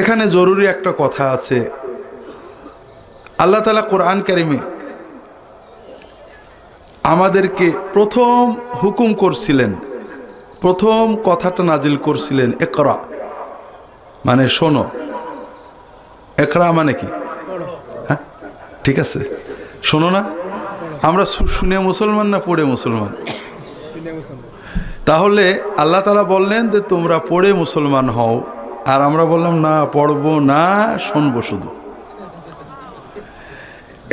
এখানে জরুরি একটা কথা আছে। আল্লাহ তালা কোরআন কারিমে আমাদেরকে প্রথম হুকুম করছিলেন। প্রথম কথাটা নাজিল করছিলেন একরা মানে শোনো। একরা মানে কি? হ্যাঁ ঠিক আছে। শোনো না, আমরা শুনে মুসলমান না পড়ে মুসলমান? তাহলে আল্লাহ তালা বললেন যে তোমরা পড়ে মুসলমান হও। আর আমরা বললাম, না, পড়ব না, শুনব শুধু।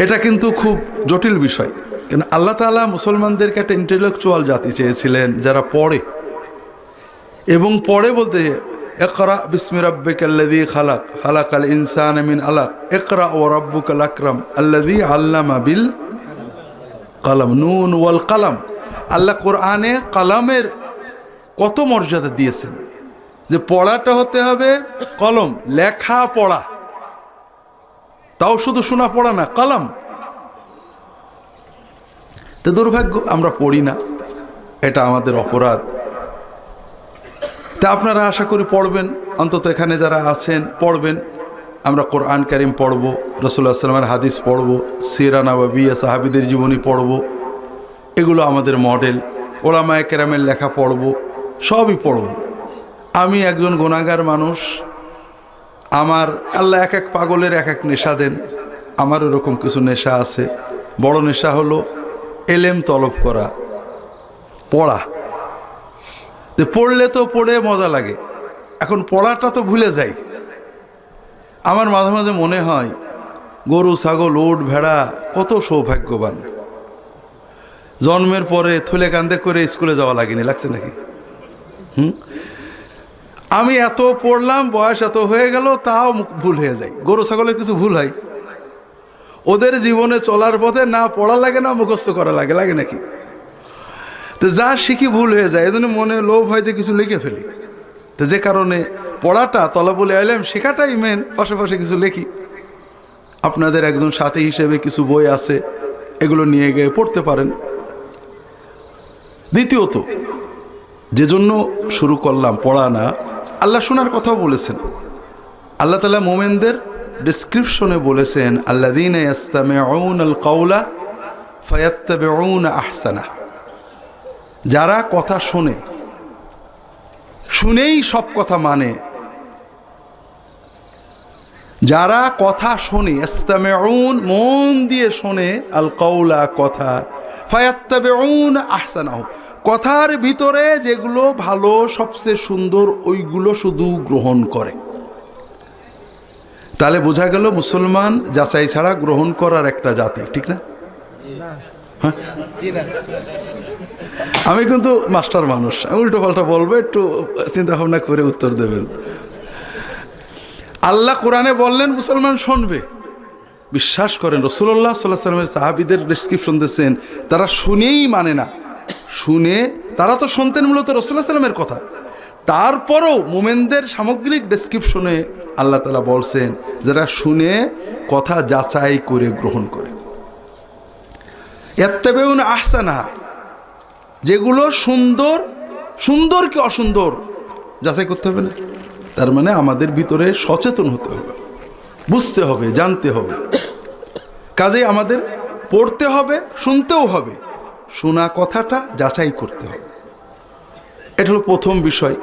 এটা কিন্তু খুব জটিল বিষয়। কেন, আল্লাহ তালা মুসলমানদেরকে একটা ইন্টেলেকচুয়াল জাতি চেয়েছিলেন, যারা পড়ে। এবং পড়ে বলতে একরা বিসমি রাব্বিকাল্লাযী খালাক, খালাকাল ইনসান মিন আলাক, ইকরা ওয়া রাব্বুকাল আকরাম, আল্লাযী আল্লামা বিল কালাম, নুন ওয়াল কালাম। আল্লাহ কোরআনে কালামের কত মর্যাদা দিয়েছেন? যে পড়াটা হতে হবে কলম, লেখা পড়া। তাও শুধু শোনা পড়া না, কলম। তো দুর্ভাগ্য, আমরা পড়ি না। এটা আমাদের অপরাধ। তা আপনারা আশা করি পড়বেন। অন্তত এখানে যারা আছেন, পড়বেন। আমরা কোরআন কারিম পড়ব রসুল্লাহ সাল্লামের হাদিস পড়ব সিরানা বা বিয়ে সাহাবিদের জীবনী পড়ব। এগুলো আমাদের মডেল। ওলামায় কেরামের লেখা পড়ব, সবই পড়ব। আমি একজন গোনাগার মানুষ, আমার আল্লাহ এক এক পাগলের এক এক নেশা দেন, আমার ওরকম কিছু নেশা আছে। বড় নেশা হলো এলেম তলব করা, পড়া। যে পড়লে তো পড়ে মজা লাগে, এখন পড়াটা তো ভুলে যাই। আমার মাঝে মাঝে মনে হয়, গরু, ছাগল ওট ভেড়া কত সৌভাগ্যবান। জন্মের পরে থুলে কান্দে করে স্কুলে যাওয়া লাগেনি, লাগছে নাকি? হুম? আমি এত পড়লাম, বয়স এত হয়ে গেল, তাও ভুল হয়ে যায়। গরু, ছাগলের কিছু ভুল হয়। ওদের জীবনে চলার পথে না পড়া লাগে, না মুখস্থ করা লাগে লাগে নাকি? তো যা শিখি ভুল হয়ে যায়, এজন্য মনে লোভ হয় যে কিছু লিখে ফেলি। তো যে কারণে পড়াটা, তলাবলে আইলাম, শেখাটাই মেন পাশাপাশি কিছু লেখি। আপনাদের একজন সাথী হিসেবে কিছু বই আছে, এগুলো নিয়ে গিয়ে পড়তে পারেন। দ্বিতীয়ত, যে জন্য শুরু করলাম পড়া না আল্লাহ শোনার কথাও বলেছেন। আল্লাহ তালা মোমেনদের ডিসক্রিপশনে বলেছেন আল্লা দিন আল কৌলা আহসানা। যারা কথা শোনে, শুনেই সব কথা মানে। যারা কথা শোনে ইস্তামেউন মন দিয়ে শোনে আল কৌলা কথা। ফায়াত্তাবেউন আহসানাহ। কথার ভিতরে যেগুলো ভালো, সবচেয়ে সুন্দর, ওইগুলো শুধু গ্রহণ করে। তাহলে বোঝা গেল মুসলমান যাচাই ছাড়া গ্রহণ করার একটা জাতি, ঠিক না? হ্যাঁ? আমি কিন্তু মাস্টার মানুষ উল্টো পাল্টা বলব, একটু চিন্তা ভাবনা করে উত্তর দেবেন। আল্লাহ কোরআনে বললেন, মুসলমান শুনবে। বিশ্বাস করেন রসুল্লাহ সাল্লাহ সাল্লামের সাহাবিদের ডিসক্রিপশন দিয়েছেন, তারা শুনেই মানে না। শুনে তারা তো শুনতেন মূলত রসুল্লাহ সাল্লামের কথা। তারপরও মোমেনদের সামগ্রিক ডেসক্রিপশনে আল্লাহ তালা বলছেন, যারা শুনে কথা যাচাই করে গ্রহণ করে। এত্তেবেউন আহসানা, যেগুলো সুন্দর সুন্দর কি অসুন্দর? যাচাই করতে হবে না। তার মানে আমাদের ভিতরে সচেতন হতে হবে। বুঝতে হবে, জানতে হবে। কাজেই আমাদের পড়তে হবে, শুনতেও হবে। শোনা কথাটা যাচাই করতে হবে। এটা হলো প্রথম বিষয়।